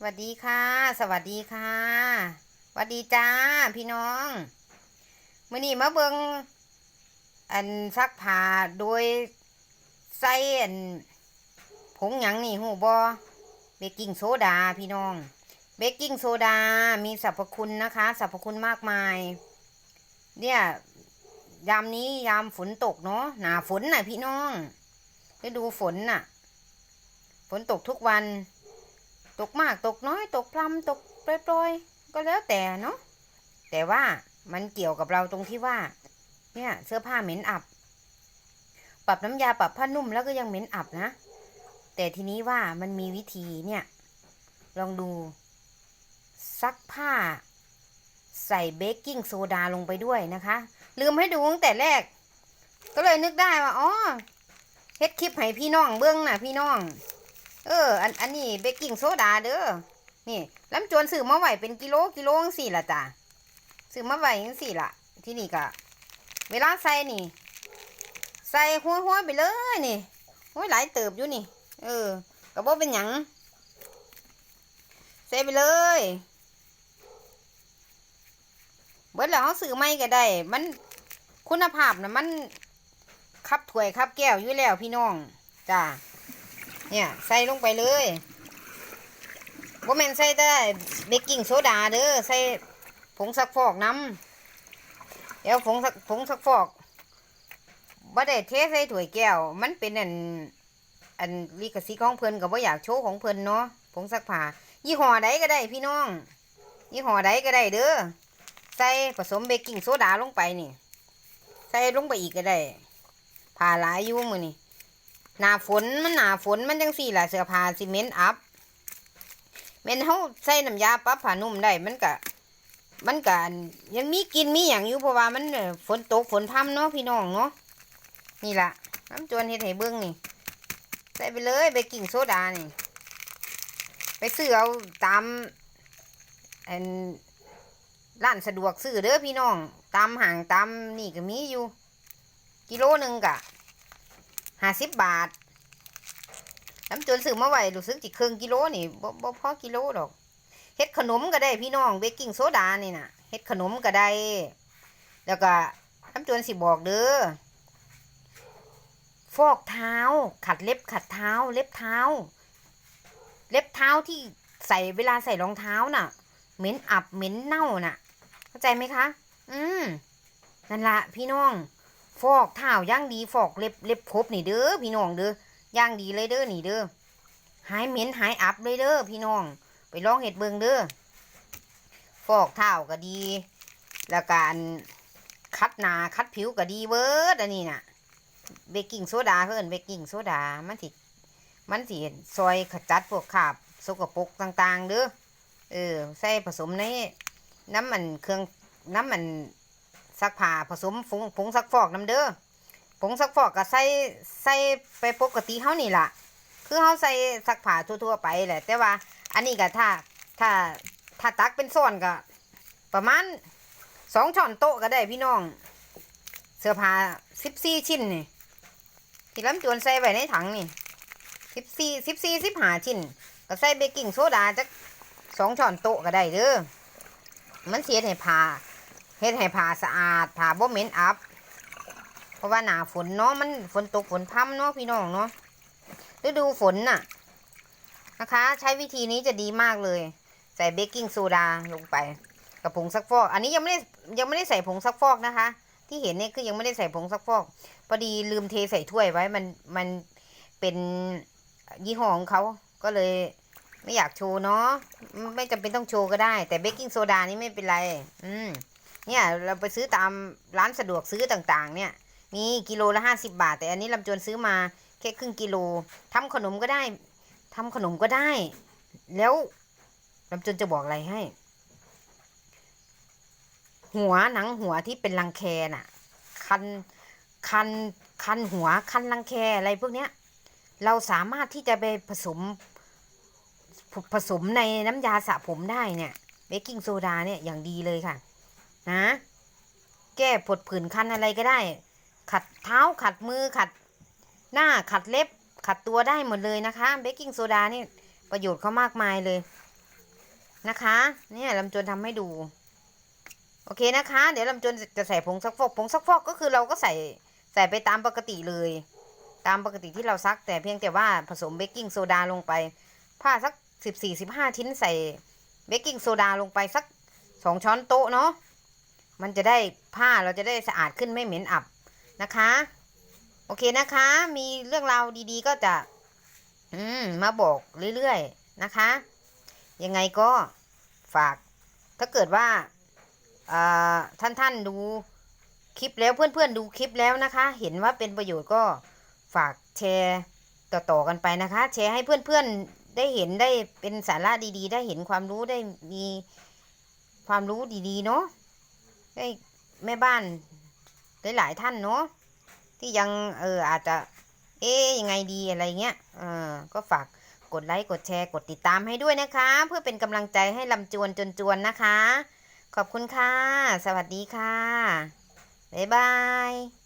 สวัสดีค่ะ สวัสดีค่ะสวัสดีจ้าพี่น้องมื่อนี้มาเบิงอันซักผ้าโดยใส่อันผงหยังนี่หูบอเบกกิ้งโซดาพี่น้อง เบกกิ้งโซดามีสรรพคุณนะคะ สรรพคุณมากมาย เนี่ยยามนี้ยามฝนตกเนาะหนาฝนน่ะพี่น้องฤดูฝนน่ะ ฝนตกทุกวัน ตกมากตกน้อย ตกพรำตกโปรยๆ ก็แล้วแต่เนาะแต่ว่ามันเกี่ยวกับเราตรงที่ว่า เนี่ยเสื้อผ้าเหม็นอับ ปรับน้ำยาปรับผ้านุ่มแล้วก็ยังเหม็นอับนะ แต่ทีนี้ว่ามันมีวิธีเนี่ย ลองดูซักผ้า ใส่เบกกิ้งโซดาลงไปด้วยนะคะ ลืมให้ดูตั้งแต่แรก ก็เลยนึกได้ว่าอ๋อเฮ็ดคลิปให้พี่น้องเบื้องน่ะ พี่น้อง เออ อันอันนี้เบกกิ้งโซดาเด้อ นี่ลำจวนซื้อมาไหวเป็นกิโลกิโลจังสี่ละจ้ะซื้อมาไหวจังสี่ละที่นี่ก็เวลาใส่นี่ ใส่หัวหัวๆไปเลยนี่โอ้ยหลายเติบอยู่นี่ เออก็บ่เป็นหยังใส่ไปเลย เบิดแล้วเขาซื้อไม่ก็ได้ มันคุณภาพนะมัน คับถ้วยคับแก้วอยู่แล้วพี่น้อง จ้า เนี่ยใส่ลงไปเลยว่าแมนใส่ได้เบกกิ้งโซดาเด้อใส่ผงซักฟอกน้ำเดี๋ยวผงซักผงซักฟอกบ่ได้เทใส่ถ้วยแก้ว มันเป็นอันอันลิขสิทธิ์ของเพิ่นกับว่าอยากโชว์ของเพิ่นเนาะผงซักผ้ายี่ห้อใดก็ได้พี่น้อง ยี่ห้อใดก็ได้เด้อใส่ผสมเบกกิ้งโซดาลงไปนี่ ใส่ลงไปอีกก็ได้ผ่าหลายยู่มือนี่ หนาฝนมันหนาฝนมันจังสี่แหละเสื้อผ้าซีเมนต์อัพเมนเฮาใส่น้ำยาปั๊บผ้านุ่มได้มันก็มันก็ยังมีกินมีอย่างอยู่เพราะว่ามันฝนตกฝนพรำเนาะพี่น้องเนาะนี่ละน้ำจวนเฮ็ดให้เบิ่งนี่ ใส่ไปเลยเบกกิ้งโซดานี่ ไปซื้อเอาตามอันร้านสะดวกซื้อเด้อพี่น้อง ตามห่างตามนี่ก็มีอยู่ กิโลหนึ่งกะ ห้าสิบบาทน้ำจนซื้อมาไว้รู้สึกจิครึ่งกิโลนี่บ่บ่พอกิโลดอกเฮ็ดขนมก็ได้พี่น้องเบกกิ้งโซดานี่น่ะเฮ็ดขนมก็ได้ แล้วก็น้ำจนสิบอกเด้อฟอกเท้า ขัดเล็บขัดเท้า เล็บเท้า เล็บเท้าที่ใส่เวลาใส่รองเท้าน่ะ เหม็นอับเหม็นเน่าน่ะ เข้าใจไหมคะ อืมนั่นละพี่น้อง ฟอกเท้าย่างดีฟอกเล็บเล็บครบนี่เด้อพี่น้องเด้อย่างดีเลยเด้อนี่เด้อหายเหม็นหายอับเลยเด้อพี่น้อง ไปลองเห็ดเบิงเด้อฟอกเท้าก็ดี แล้วการคัดหนาคัดผิวก็ดีเบิดอันนี้น่ะเบกกิ้งโซดาเพิ่อนเบกกิ้งโซดามันสิมันสิซอยขจัดพวกคราบสกปรกต่าง ๆ เด้อเออใส่ผสมในน้ำมันเครื่องน้ำมัน ซักผ้าผสมผงผงซักฟอกน้ำเด้อผงซักฟอกก็ใส่ใส่ไปปกติเฮานี่ล่ะ คือเฮาใส่ซักผ้าทั่วๆไปแหละ แต่ว่าอันนี้ก็ถ้าถ้าถ้าตักเป็นส่วนก็ ประมาณสองช้อนโต๊ะก็ได้พี่น้อง เสื้อผ้าสิบสี่ชิ้นนี่ที่ลำจวนใส่ไว้ในถังนี่สิบสี่สิบสี่สิบห้าชิ้น ก็ใส่เบกกิ้งโซดาจักสองช้อนโต๊ะก็ได้เด้อมันเสียให้ผ้า เฮ็ดให้ผ้าสะอาดผ้าบ่เหม็นอับ เพราะว่าหนาฝนเนาะมันฝนตกฝนพรำเนาะพี่น้องเนาะฤดูฝนน่ะนะคะ ใช้วิธีนี้จะดีมากเลย ใส่เบกกิ้งโซดาลงไป กับผงซักฟอก อันนี้ยังไม่ได้ยังไม่ได้ใส่ผงซักฟอกนะคะ ที่เห็นเนี่ยคือยังไม่ได้ใส่ผงซักฟอกพอดีลืมเทใส่ถ้วยไว้มันมันเป็นยี่ห้อของเขาก็เลยไม่อยากโชว์เนาะไม่จำเป็นต้องโชว์ก็ได้ แต่เบกกิ้งโซดานี่ไม่เป็นไร อืม เนี่ยเราไปซื้อตามร้านสะดวกซื้อต่างๆ เนี่ยมีกิโลละห้าสิบาท แต่อันนี้ลำจวนซื้อมาแค่ครึ่งกิโลทำขนมก็ได้ทำขนมก็ได้ แล้วลำจวนจะบอกอะไรให้ หัวหนังหัวที่เป็นรังแคน่ะ คันคันคันหัวคันรังแคอะไรพวกเนี้ย เราสามารถที่จะไปผสมผผสมในน้ำยาสระผมได้เนี่ยเบกกิ้งโซดาเนี่ยอย่างดีเลยค่ะ นะแก้ปวดผื่นคันอะไรก็ได้ ขัดเท้าขัดมือขัดหน้าขัดเล็บ ขัดตัวได้หมดเลยนะคะเบกกิ้งโซดานี่ประโยชน์เขามากมายเลยนะคะ เนี่ยลำจนทำให้ดู โอเคนะคะ เดี๋ยวลำจนจะใส่ผงซักฟอกผงซักฟอกก็คือเราก็ใส่ใส่ไปตามปกติเลย ตามปกติที่เราซักแต่เพียงแต่ว่าผสมเบกกิ้งโซดาลงไป ผ้าสักสิบสี่สิบห้าชิ้นใส่เบกกิ้งโซดาลงไปสักสองช้อนโต๊ะเนาะ มันจะได้ผ้าเราจะได้สะอาดขึ้นไม่เหม็นอับนะคะ โอเคนะคะ มีเรื่องราวดีๆก็จะ อืมมาบอกเรื่อยๆนะคะ ยังไงก็ฝาก ถ้าเกิดว่าท่านท่านๆดูคลิปแล้วเพื่อนๆดูคลิปแล้วนะคะ เห็นว่าเป็นประโยชน์ก็ฝากแชร์ต่อๆกันไปนะคะ แชร์ให้เพื่อนๆได้เห็นได้เป็นสาระดีๆ ได้เห็นความรู้ได้มีความรู้ดีๆเนาะ ให้แม่บ้านหลายๆท่านเนาะที่ยังเอออาจจะ เอ๊ยยังไงดีอะไรเงี้ยเออก็ฝากกดไลค์กดแชร์กดติดตามให้ด้วยนะคะ เพื่อเป็นกำลังใจให้ลำจวนจนจวนนะคะ ขอบคุณค่ะ สวัสดีค่ะ บ๊ายบาย